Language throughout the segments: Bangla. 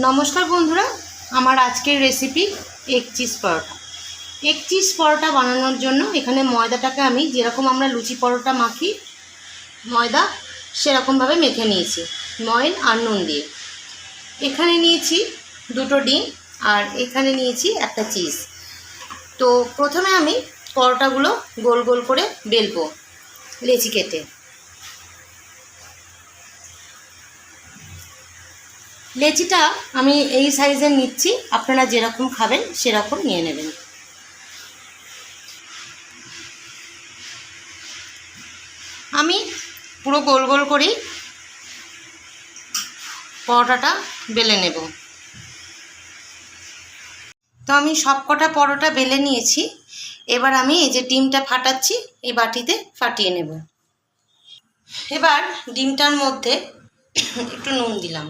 নমস্কার বন্ধুরা, আমার আজকের recipe egg cheese paratha. Egg cheese paratha বানানোর জন্য এখানে ময়দাটাকে আমি যেরকম আমরা লুচি পরোটা মাখি, ময়দা সেরকমভাবে মেখে নিয়েছি ময়ন আর নুন দিয়ে। এখানে নিয়েছি দুটো ডিম আর এখানে নিয়েছি একটা চিজ তো প্রথমে আমি পরোটাগুলো গোল গোল করে বেলবো লেচি কেটে। লেচিটা আমি এই সাইজের নিচ্ছি। আপনারা যেরকম খাবেন, সেরকম নিয়ে নেবেন। আমি পুরো গোল গোল করেই পরোটাটা বেলে নেব। তো আমি সব কটা পরোটা বেলে নিয়েছি। এবার আমি এই যে ডিমটা ফাটাচ্ছি এই বাটিতে ফাটিয়ে নেব। এবার ডিমটার মধ্যে একটু নুন দিলাম।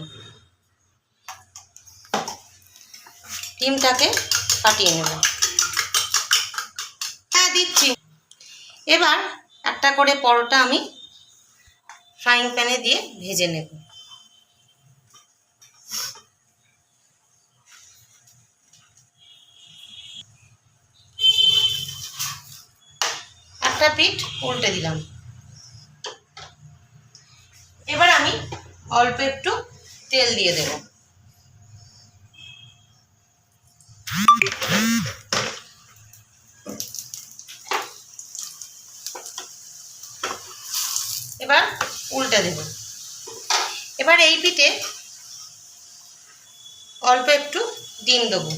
ডিমটাকে ফাটিয়ে নেব। হ্যাঁ দিচ্ছি। এবার একটা করে পরোটা আমি ফ্রাইং প্যানে দিয়ে ভেজে নেব। একটা পিঠ উল্টে দিলাম। এবার আমি অল্প একটু তেল দিয়ে দেবো। এবার উল্টে দেব। এবার এই পিঠে অল্প একটু ডিম দেবো।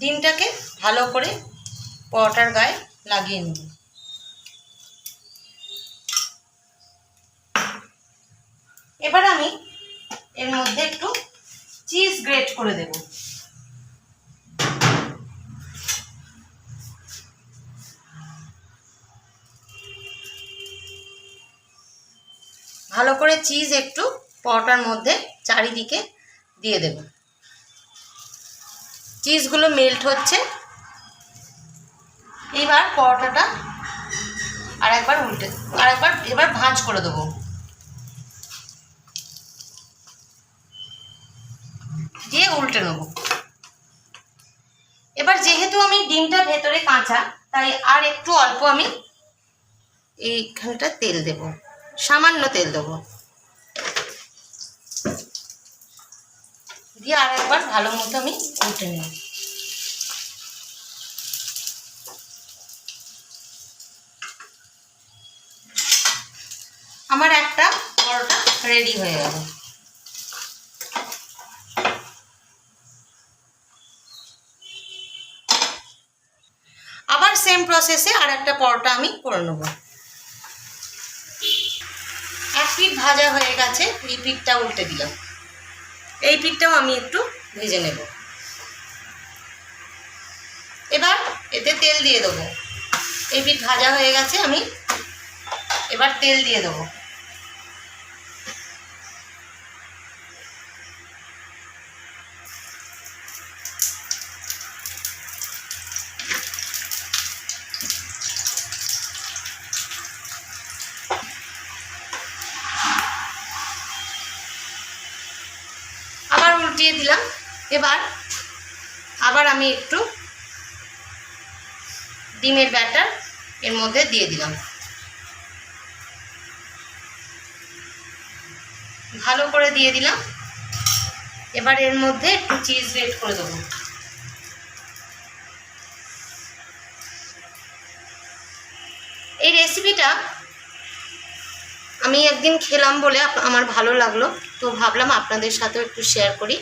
ডিমটাকে ভালো করে পরোটার গায়ে লাগিয়ে নেব। এবার আমি এর মধ্যে একটু চিজ গ্রেট করে দেব। ভালো করে চিজ একটু পরোটার মধ্যে চারিদিকে দিয়ে দেব। চিজগুলো মেল্ট হচ্ছে। এবার পরোটাটা আর একবার উল্টে আর একবার এবার ভাঁজ করে দেবো। দিয়ে উল্টে নেব। এবার যেহেতু আমি ডিমটা ভেতরে কাঁচা, তাই আর একটু অল্প আমি এইখানটা তেল দেব। সামান্য তেল দেবো। দিয়ে আর একবার ভালো মতো আমি উল্টে নেব। আমার একটা পরোটা রেডি হয়ে গেল আবার সেম প্রসেসে আর একটা পরোটা আমি করে নেব। এক পিঠ ভাজা হয়ে গেছে এই পিঠটা উল্টে দিলাম। এই পিঠটাও আমি একটু ভেজে নেব। এবার এতে তেল দিয়ে দেবো। এই পিঠ ভাজা হয়ে গেছে, আমি এবার তেল দিয়ে দেবো। উল্টিয়ে দিলাম। এবার আবার আমি একটু ডিমের ব্যাটার এর মধ্যে দিয়ে দিলাম। ভালো করে দিয়ে দিলাম। এবার এর মধ্যে একটু চিজ গ্রেট করে দেবো। এই রেসিপিটা আমি একদিন খেলাম বলে আমার ভালো লাগল। তো ভাবলাম আপনাদের সাথেও একটু শেয়ার করি।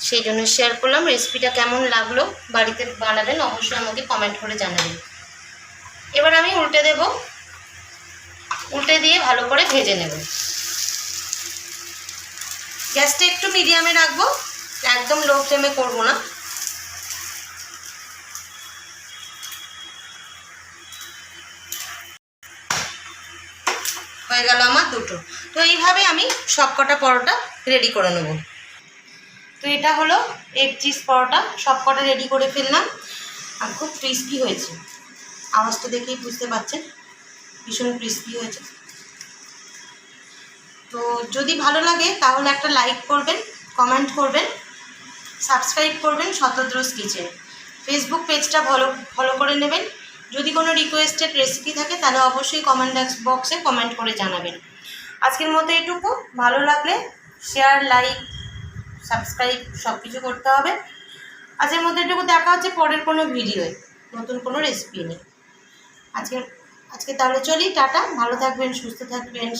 সেই জন্য শেয়ার করলাম। রেসিপিটা কেমন লাগল বাড়িতে বানাবেন অবশ্যই আমাকে কমেন্ট করে জানাবেন। এবার আমি উল্টে দেব। উল্টে দিয়ে ভালো করে ভেজে নেব। গ্যাসটা একটু মিডিয়ামে রাখব। একদম লো ফ্লেমে করব না। হয়ে গেল আমার দুটো। তো এইভাবে আমি সব কটা পরোটা রেডি করে নেব। তো এটা হলো এগ চিজ পরোটা সব কটা রেডি করে ফেললাম। আর খুব ক্রিস্পি হয়েছে। আওয়াজটা দেখেই বুঝতে পারছেন, ভীষণ ক্রিস্পি হয়েছে। তো যদি ভালো লাগে তাহলে একটা লাইক করবেন কমেন্ট করবেন সাবস্ক্রাইব করবেন শতদ্রোস কিচেন। ফেসবুক পেজটা ফলো ফলো করে নেবেন। যদি কোনো রিকোয়েস্টেড রেসিপি থাকে, তাহলে অবশ্যই কমেন্ট বক্সে কমেন্ট করে জানাবেন। আজকের মতো এটুকু। ভালো লাগলে শেয়ার লাইক সাবস্ক্রাইব সব কিছু করতে হবে। আজকের মধ্যে এটুকু। দেখা হচ্ছে পরের কোনো ভিডিওয়ে নতুন কোনো রেসিপি নেই আজকে আজকে তাহলে চলি। টাটা। ভালো থাকবেন, সুস্থ থাকবেন।